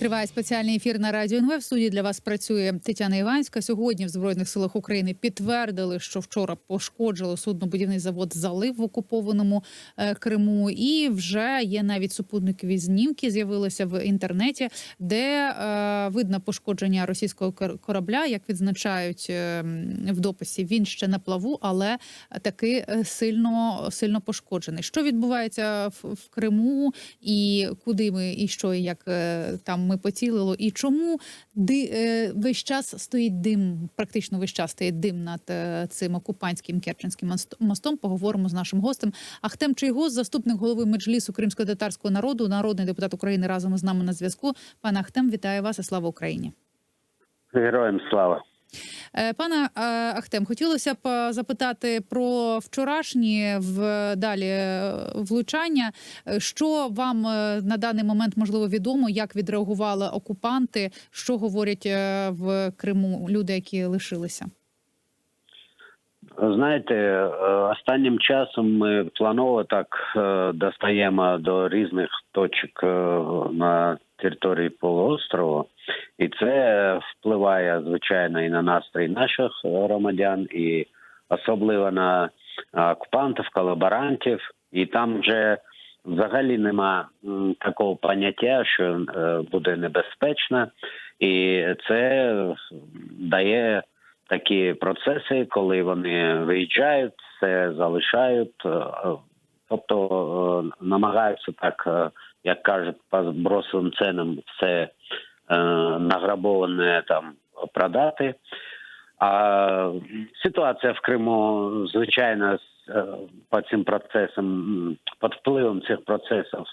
Триває спеціальний ефір на радіо НВ. В студії для вас працює Тетяна Іванська. Сьогодні в збройних силах України підтвердили, що вчора пошкоджили суднобудівний завод залив в окупованому е, Криму. І вже є навіть супутникові знімки. З'явилися в інтернеті, де е, видно пошкодження російського корабля. Як відзначають е, в дописі, він ще на плаву, але таки е, сильно сильно пошкоджений. Що відбувається в, Криму, і куди ми, і що, і як там ми поцілило, і чому ди, е, весь час стоїть дим, практично весь час стоїть дим над е, цим окупантським Керченським мостом. Поговоримо з нашим гостем. Ахтем Чийгоз, заступник голови меджлісу кримсько-татарського народу, народний депутат України разом з нами на зв'язку. Пане Ахтем, вітаю вас і слава Україні. Героям слава. Е, Пане е, Ахтем, хотілося б е, запитати про вчорашні в далі влучання. Що вам на даний момент можливо відомо, як відреагували окупанти? Що говорять в Криму люди, які лишилися? Знаєте, останнім часом ми планово так достаємо до різних точок на території полуострову, і це впливає звичайно і на настрій наших громадян, і особливо на окупантів, колаборантів. І там вже взагалі нема такого поняття, що е, буде небезпечно, і це дає такі процеси, коли вони виїжджають, все залишають, е, тобто е, намагаються так, як кажуть, по збросовим ценам все е, награбоване там продати. А ситуація в Криму, звичайно, е, по цим процесам, під впливом цих процесів,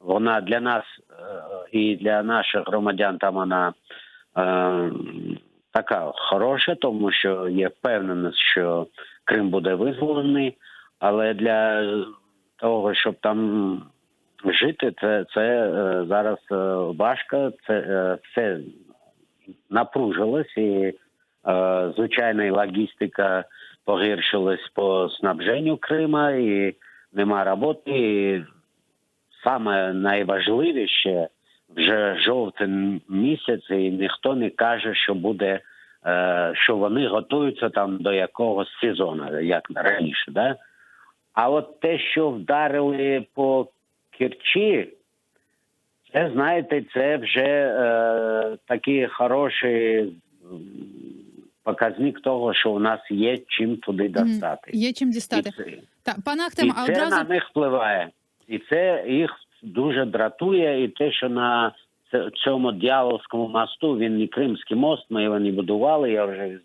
вона для нас е, і для наших громадян там вона е, така хороша, тому що є впевненість, що Крим буде визволений, але для того, щоб там жити, це, це е, зараз е, важко, це е, все напружилось і звичайно і логістика погіршилась по снабженню Крима і нема роботи. І саме найважливіше вже жовтень місяць, і ніхто не каже, що буде, що вони готуються там до якогось сезону, як раніше. Да? А от те, що вдарили по Керчі, це знаєте, це вже е, такий хороший показник того, що у нас є чим туди достати. Є чим І дістати. це- Та пане Ахтем, і а це одразу на них впливає, і це їх дуже дратує. І те, що на цьому дьяволському мосту він не Кримський мост, ми його не будували. Я вже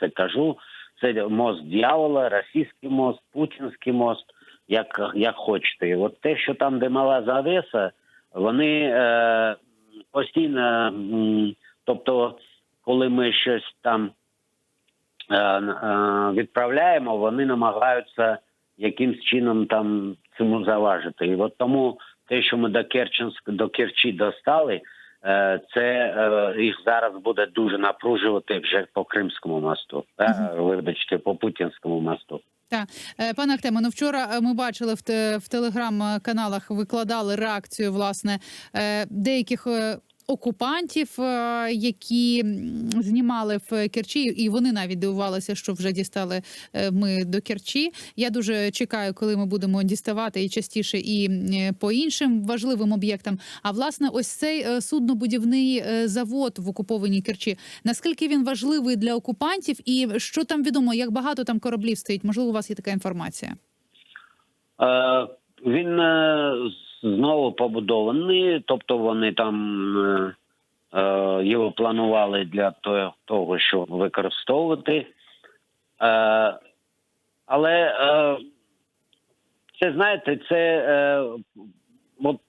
це кажу. Це мост дьявола, російський мост, путінський мост, як, як хочете. І от те, що там, де мала завеса, вони е, постійно, тобто, коли ми щось там е, е, відправляємо, вони намагаються якимсь чином там цьому заважити. І от тому те, що ми до Керченськ до Керчі достали, е, це е, їх зараз буде дуже напружувати вже по Кримському мосту, та, вибачте, по Путінському мосту. Е, Пане Ахтема, ну вчора е, ми бачили в телеграм-каналах, викладали реакцію власне е, деяких. Окупантів, е, які знімали в Керчі, і вони навіть дивувалися, що вже дістали е, ми до Керчі. Я дуже чекаю, коли ми будемо діставати і частіше, і по іншим важливим об'єктам. А власне, ось цей е, суднобудівний завод в окупованій Керчі. Наскільки він важливий для окупантів, і що там відомо, як багато там кораблів стоїть? Можливо, у вас є така інформація. Він знову побудований, тобто вони там е, е, його планували для того, щоб використовувати. Е, але е, це знаєте, це, е, от,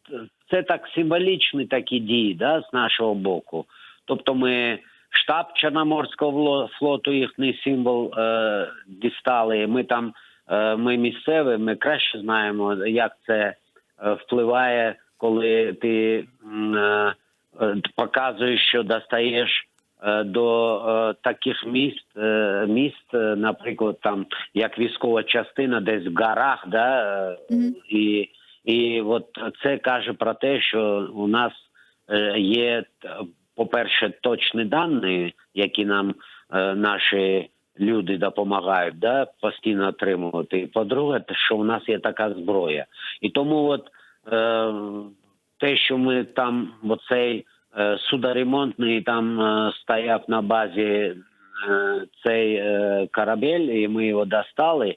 це так символічні такі дії да, з нашого боку. Тобто ми штаб Чорноморського флоту, їхній символ е, дістали. Ми там Е, ми місцеві, ми краще знаємо, як це впливає, коли ти е, е, показуєш, що достаєш е, до е, таких міст, е, міст, е, наприклад, там як військова частина, десь в горах, да, е, Мгм. і, і от це каже про те, що у нас е, є, по-перше, точні дані, які нам е, наші люди допомагають да, постійно отримувати. І по-друге, що у нас є така зброя. І тому от е, те, що ми там оцей е, судоремонтний там е, стояв на базі е, цей е, корабель, і ми його достали.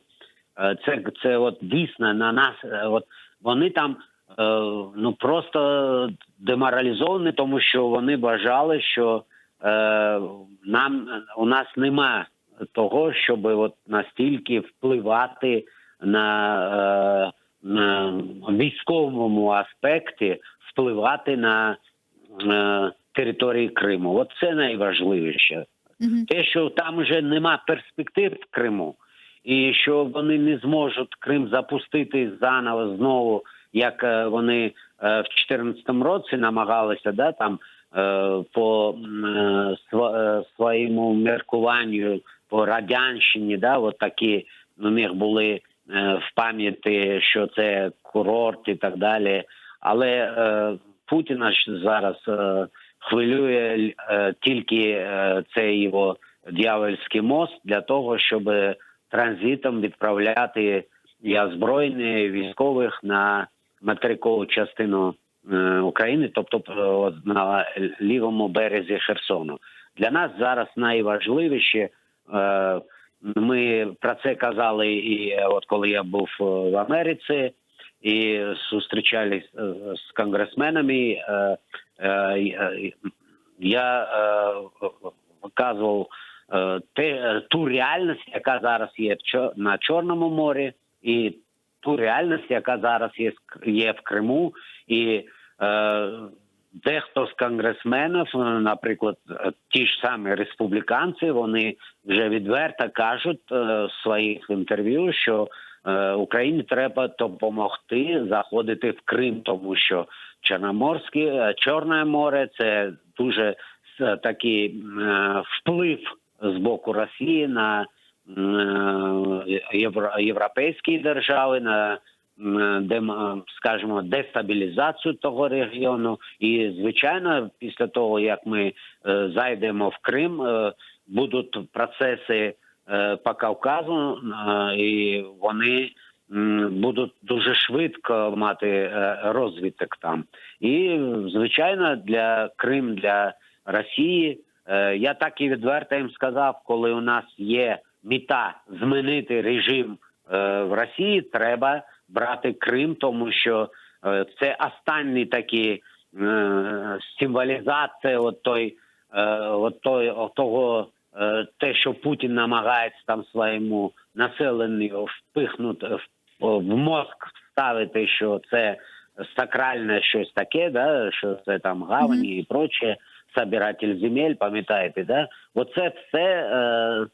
Е, Це, це от дійсно на нас. е, От вони там е, ну просто деморалізовані, тому що вони вважали, що е, нам у нас нема того, щоб от настільки впливати на, е, на військовому аспекті, впливати на е, території Криму. От це найважливіше. Мгм. Те, що там вже нема перспектив в Криму, і що вони не зможуть Крим запустити заново знову, як е, вони в 2014 році намагалися, да там по своєму міркуванню по радянщині, да, от такі у них були е, в пам'яті, що це курорт і так далі. Але е, Путіна ж зараз е, хвилює е, тільки е, цей його дьявольський мост для того, щоб транзитом відправляти і озброєння військових на материкову частину е, України, тобто е, на лівому березі Херсону. Для нас зараз найважливіше. Е, ми про це казали і е, от коли я був е, в Америці і зустрічались з конгресменами. Я виказував ту реальність, яка зараз є на Чорному морі, і ту реальність, яка зараз є, в Криму, і дехто з конгресменів, е, наприклад, е, ті ж самі республіканці, вони вже відверто кажуть е, в своїх інтерв'ю, що Україні треба допомогти заходити в Крим, тому що Чорноморське Чорне море це дуже такий вплив з боку Росії на європейські держави, на скажімо, дестабілізацію того регіону. І звичайно, після того як ми е, зайдемо в Крим, е, будуть процеси е, по Кавказу, е, і вони будуть дуже швидко мати е, розвиток там. І звичайно, для Крим для Росії. е, Я так і відверто їм сказав, коли у нас є мета змінити режим е, в Росії, треба брати Крим, тому що е, це останній такий е, символізація от той, е, от той, от того, те, що Путін намагається там своєму населенню впихнути в, мозк вставити, що це сакральне щось таке, да, що це там гавані і проче, собиратель земель, пам'ятаєте, да? Оце все е,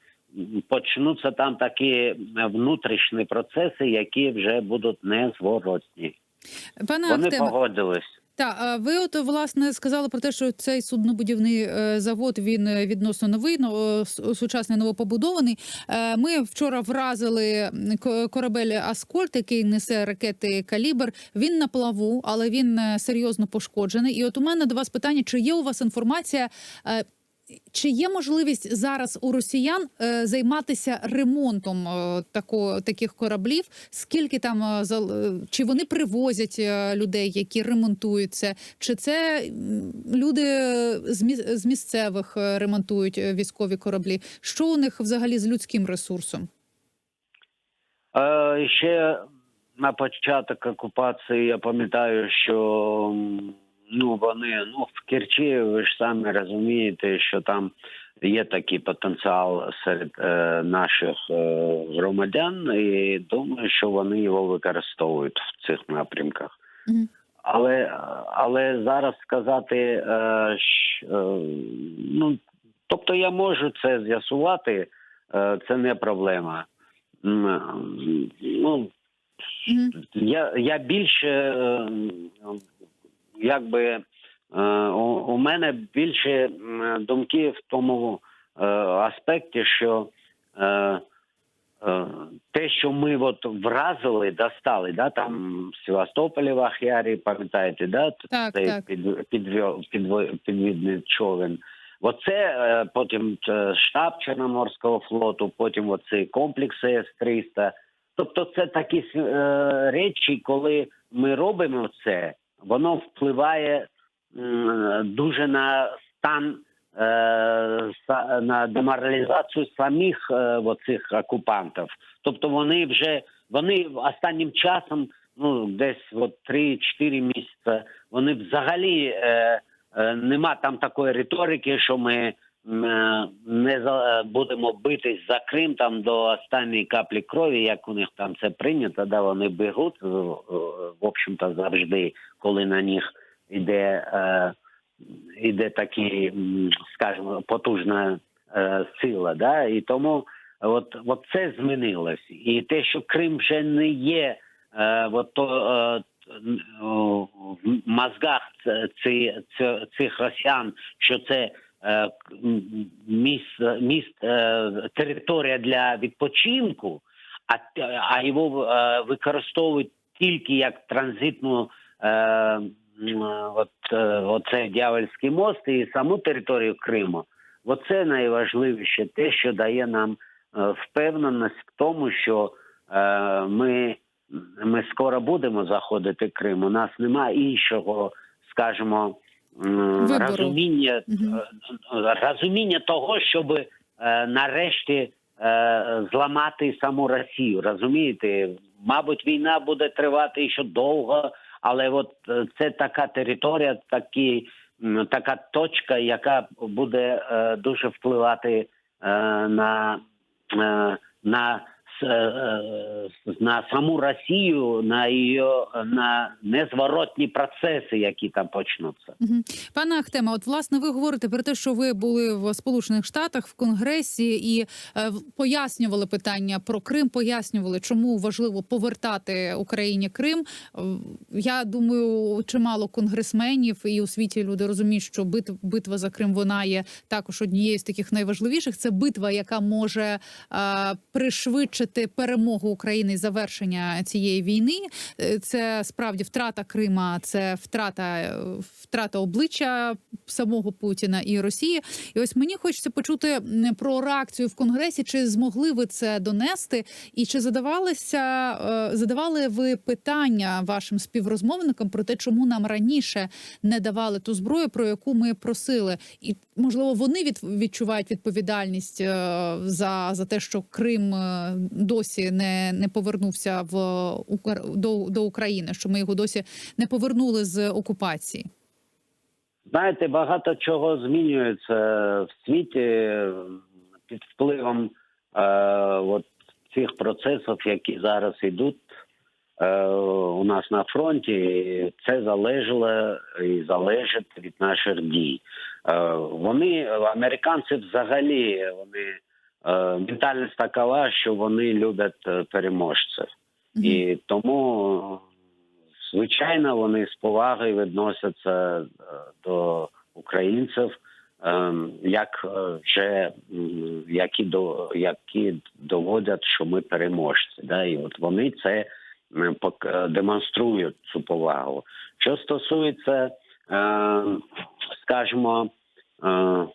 почнуться там такі внутрішні процеси, які вже будуть незворотні. Пане Вони Ахтеме, погодились. Так, а ви от власне сказали про те, що цей суднобудівний е, завод він е, відносно новий, но- е, сучасний новопобудований. Е, Ми вчора вразили ко- корабель Аскольд, який несе ракети Калібр. Він на плаву, але він е, серйозно пошкоджений. І от у мене до вас питання: чи є у вас інформація? Чи є можливість зараз у росіян е, займатися ремонтом е, тако, таких кораблів? Скільки там е, чи вони привозять людей, які ремонтують це? Чи це люди з, міс- з місцевих ремонтують військові кораблі? Що у них взагалі з людським ресурсом? Е, ще на початок окупації я пам'ятаю, що ну вони ну в Керчі, ви ж самі розумієте, що там є такий потенціал серед е, наших е, громадян, і думаю, що вони його використовують в цих напрямках. Мгм. Але, але зараз сказати, е, щ- е, ну тобто я можу це з'ясувати, е, це не проблема. Ну, Мгм. я, я більше е, якби е, у, мене більше думки в тому е, аспекті, що е, те, що ми от вразили, достали, да, там в Севастополі в Ахярі, пам'ятаєте, да, Так, цей так. під, підвё- підво- підвідний човен. Оце потім штаб Чорноморського флоту, потім оцей комплекс С-300. Тобто це такі е, речі, коли ми робимо це, воно впливає дуже на стан, е, на деморалізацію самих е, оцих окупантів. Тобто вони вже вони останнім часом, ну десь от 3-4 місяці, вони взагалі е, нема там такої риторики, що ми не за, е, будемо битись за Крим там до останньої каплі крові, як у них там це прийнято, да вони бігуть, е, е, в общем-то, завжди, коли на них іде, е, іде такі, м, скажімо, потужна е, сила. Да? І тому от, от це змінилось. І те, що Крим вже не є е, от то, е, в мозгах цих росіян, що це е, міст, міст е, територія для відпочинку, а, а його е, використовують тільки як транзитну е, от, е, оце Дявольський мост і саму територію Криму. Оце найважливіше те, що дає нам е, впевненість в тому, що е, ми, ми скоро будемо заходити Крим. У нас немає іншого, скажімо, Вибору. розуміння, е, розуміння того, щоб е, нарешті е, зламати саму Росію. Розумієте, мабуть, війна буде тривати ще довго, але от е, це така територія, такі, така точка, яка буде е, дуже впливати е, на, е, на, на саму Росію, на її на незворотні процеси, які там почнуться. Пане Ахтеме, от власне ви говорите про те, що ви були в Сполучених Штатах в Конгресі і е, пояснювали питання про Крим, пояснювали, чому важливо повертати Україні Крим. Е, Я думаю, чимало конгресменів і у світі люди розуміють, що бит- битва за Крим вона є також однією з таких найважливіших. Це битва, яка може е, пришвидшити перемогу України завершення цієї війни. Е, Це справді втрата Крима, це втрата, е, втрата обличчя самого Путіна і Росії. І ось мені хочеться почути про реакцію в Конгресі. Чи змогли ви це донести? І чи задавалися е, задавали ви питання вашим співрозмовникам про те, чому нам раніше не давали ту зброю, про яку ми просили? І можливо вони від, відчувають відповідальність за, за те, що Крим досі не, не повернувся в до, до України, що ми його досі не повернули з окупації. Знаєте, багато чого змінюється в світі під впливом е, от цих процесів, які зараз йдуть е, у нас на фронті. Це залежало і залежить від наших дій. Е, вони американці взагалі вони ментальність такова, що вони люблять е, переможців. Мгм. І тому, звичайно, вони з повагою відносяться е, до українців, ем, як е, вже які до які доводять, що ми переможці. Да? І от вони це е, демонструють цю повагу. Що стосується, е, скажімо, е,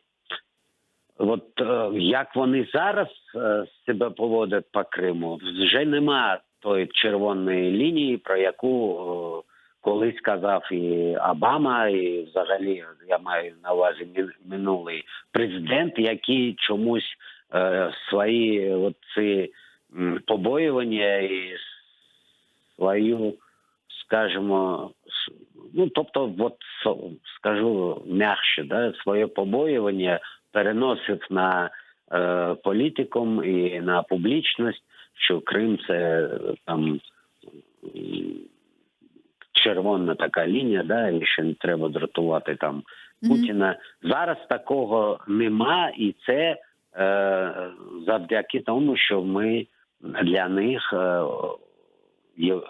От е, як вони зараз е, себе поводять по Криму, вже нема тої червоної лінії, про яку е, колись казав і Обама, і взагалі я маю на увазі минулий президент, який чомусь свої от ці побоювання і свою, скажімо, ну тобто, от скажу м'якше, да, своє побоювання переносив на е, політикум і на публічність, що Крим це е, там червона така лінія, да, і що не треба дратувати там. Путіна. Зараз такого нема, і це е, завдяки тому, що ми для них е,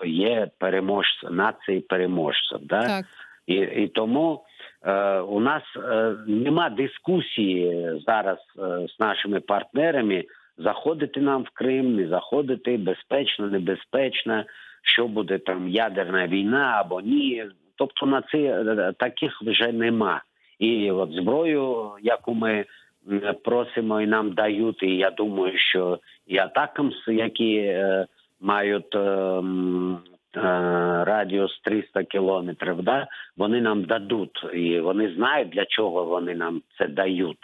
є, переможцем, нації переможців. Да? Так. І, і тому у нас е, нема дискусії зараз е, з нашими партнерами заходити нам в Крим, не заходити, безпечно, небезпечно, що буде там ядерна війна або ні. Тобто на це е, таких вже нема. І от зброю, яку ми просимо і нам дають, і я думаю, що і атакамс, які е, мають е, е, радіус 300 кілометрів, да, вони нам дадуть, і вони знають, для чого вони нам це дають.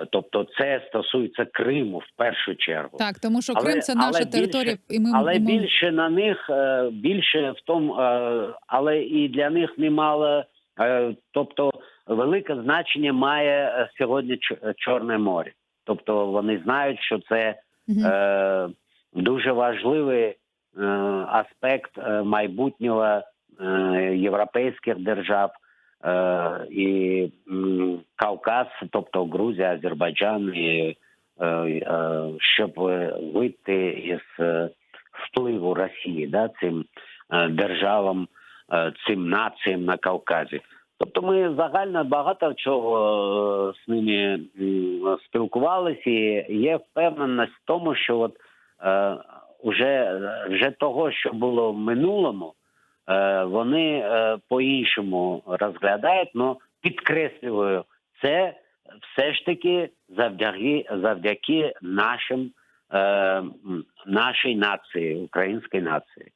Е, Тобто, це стосується Криму в першу чергу. Так, тому що Але- Крим це але наша більше- територія, і ми Але ми- більше на них е, більше в тому, е, але і для них немало. е, Тобто, велике значення має е, сьогодні Чор- Чорне море. Тобто вони знають, що це е, дуже важливий е, аспект е, майбутнього е, європейських держав е, і Кавказ, тобто Грузія, Азербайджан, і, е, е, щоб е, вийти із е, впливу Росії, да, цим е, державам, е, цим націям на Кавказі. Тобто ми загально багато чого е, з ними спілкувалися, і є впевненість в тому, що от е, вже, вже того, що було в минулому, е, вони е, по-іншому розглядають, але підкреслюю, це все ж таки завдяки, завдяки нашим, нашій нації, українській нації.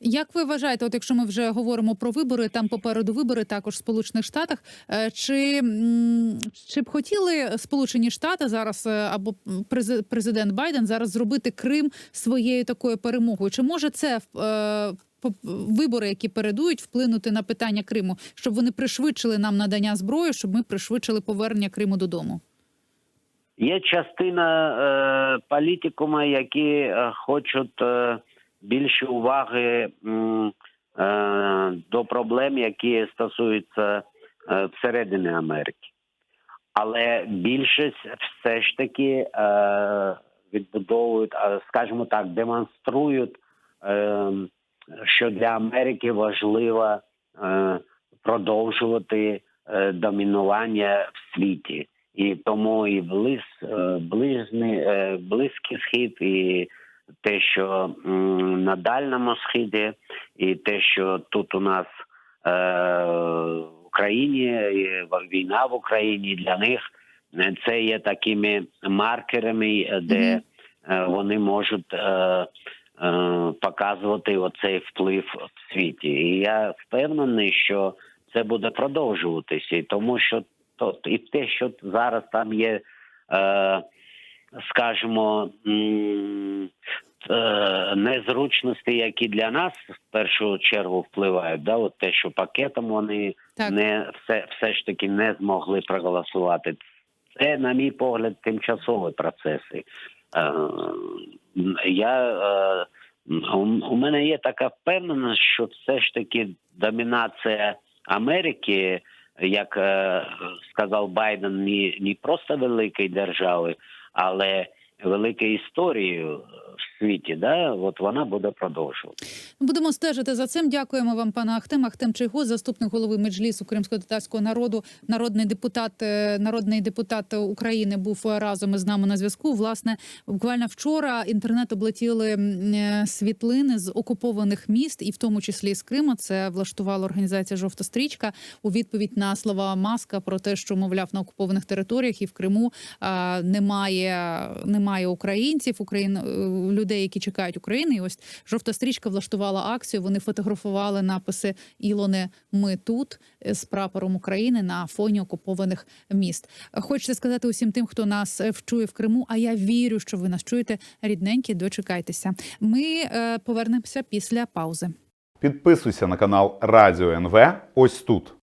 Як ви вважаєте, от якщо ми вже говоримо про вибори, там попереду вибори також в Сполучених Штатах. е, Чи, чи б хотіли Сполучені Штати зараз е, або прези- президент Байден зараз зробити Крим своєю такою перемогою? Чи може це е, вибори, які передують, вплинути на питання Криму, щоб вони пришвидшили нам надання зброї, щоб ми пришвидшили повернення Криму додому? Є частина е, політикума, які е, хочуть е, більше уваги е, до проблем, які стосуються е, всередини Америки. Але більшість все ж таки е, відбудовують, скажімо так, демонструють, е, що для Америки важливо е, продовжувати е, домінування в світі. І тому і близ, е, ближний, е, близький схід, і те, що на дальньому східі, і те, що тут у нас е, в Україні, війна в Україні для них це є такими маркерами, де вони можуть показувати оцей вплив в світі. І я впевнений, що це буде продовжуватися, і тому що то і те, що зараз там є, е, скажімо, е, незручності, які для нас в першу чергу впливають, да, от те, що пакетом вони Так. не все, все ж таки не змогли проголосувати. Це, на мій погляд, тимчасові процеси. Е, я, е, у, у мене є така впевненість, що все ж таки домінація Америки, як е, сказав Байден, не, не просто великої держави, але великої історії в світі, да, от вона буде продовжувати. Будемо стежити за цим. Дякуємо вам, пане Ахтем. Ахтем Чайго, заступник голови меджлісу кримського татарського народу, народний депутат, е, народний депутат України, був разом із нами на зв'язку. Власне, буквально вчора інтернет облетіли е, світлини з окупованих міст, і в тому числі з Криму. Це влаштувала організація Жовта стрічка у відповідь на слова Маска про те, що мовляв на окупованих територіях і в Криму а, немає, немає українців, Україн людей, які чекають України. І ось жовта стрічка влаштувала акцію. Вони фотографували написи Ілони Ми тут е, з прапором України на фоні окупованих міст. Хочеться сказати усім тим, хто нас е, вчує в Криму. А я вірю, що ви нас чуєте рідненькі. Дочекайтеся. Ми е, повернемося після паузи. Підписуйся на канал Радіо НВ ось тут.